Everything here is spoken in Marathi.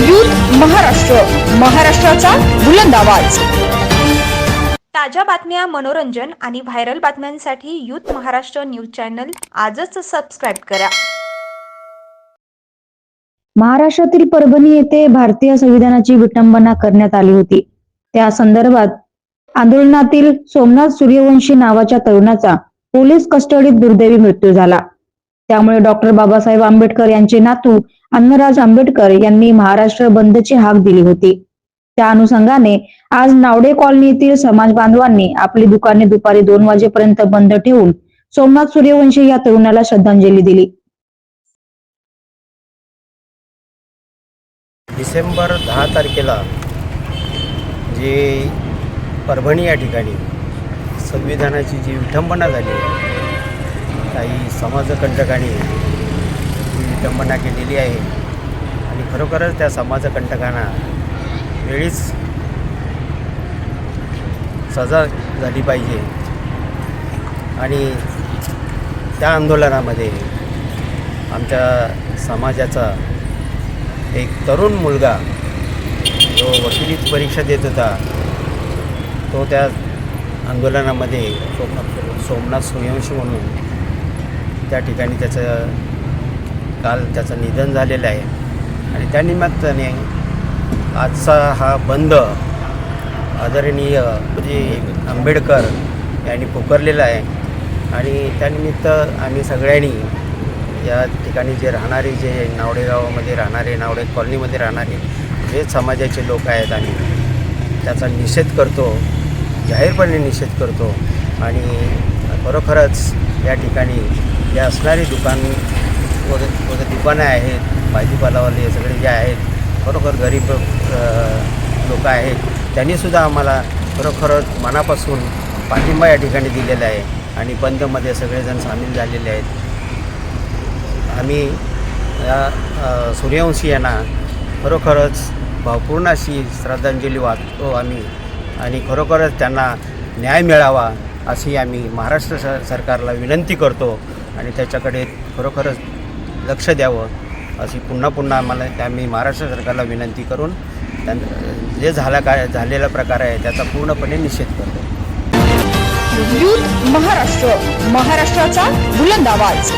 युथ महाराष्ट्र महाराष्ट्राचा बुलंद आवाज. ताज्या बातम्या मनोरंजन आणि व्हायरल बातम्यांसाठी यूथ महाराष्ट्र न्यूज चॅनल आजच सबस्क्राईब करा. महाराष्ट्रातील परभणी येथे भारतीय संविधानाची विटंबना करण्यात आली होती. त्या संदर्भात आंदोलनातील सोमनाथ सूर्यवंशी नावाच्या तरुणाचा पोलीस कस्टडीत दुर्दैवी मृत्यू झाला. त्यामुळे डॉक्टर बाबासाहेब आंबेडकर यांचे नातू अन्नराज आंबेडकर यांनी महाराष्ट्र बंदची हाक दिली होती. त्या अनुषंगाने आज नावडे कॉलनी येथील समाज बांधवांनी आपली दुकाने दुपारी दोन वाजेपर्यंत बंद ठेवून सोमनाथ सूर्यवंशी या तरुणाला श्रद्धांजली दिली. डिसेंबर दहा तारखेला जे परभणी या ठिकाणी संविधानाची जी विठंबना झाली काही समाजकंटकांनी विटंबना केलेली आहे. आणि खरोखरच त्या समाजकंटकांना वेळीच सजा झाली पाहिजे. आणि त्या आंदोलनामध्ये आमच्या समाजाचा एक तरुण मुलगा जो वकिली परीक्षा देत होता तो त्या आंदोलनामध्ये सोमनाथ सोमनाथ सूर्यवंशी म्हणून त्या ठिकाणी त्याचं काल त्याचं निधन झालेलं आहे. आणि त्या निमित्ताने आजचा हा बंद आदरणीय म्हणजे आंबेडकर यांनी पुकारलेला आहे. आणि त्यानिमित्त आम्ही सगळ्यांनी या ठिकाणी जे राहणारे जे नावडेगावामध्ये राहणारे नावडे कॉलनीमध्ये राहणारे जे समाजाचे लोक आहेत आम्ही त्याचा निषेध करतो जाहीरपणे निषेध करतो. आणि खरोखरच या ठिकाणी जे असणारी दुकान वगैरे दुकानं आहेत भाजीपालावाले हे सगळे जे आहेत खरोखर गरीब लोक आहेत त्यांनीसुद्धा आम्हाला खरोखरच मनापासून पाठिंबा या ठिकाणी दिलेला आहे आणि बंदमध्ये सगळेजण सामील झालेले आहेत. आम्ही या सूर्यवंशी यांना खरोखरच भावपूर्ण अशी श्रद्धांजली वाहतो आम्ही आणि खरोखरच त्यांना न्याय मिळावा अशी आम्ही महाराष्ट्र स सरकारला विनंती करतो. आणि त्याच्याकडे खरोखरच लक्ष द्यावं अशी पुन्हा पुन्हा आम्हाला त्या मी महाराष्ट्र सरकारला विनंती करून त्यां जे झाला काय झालेला प्रकार आहे त्याचा पूर्णपणे निषेध करतो. महाराष्ट्र महाराष्ट्राचा बुलंद आवाज.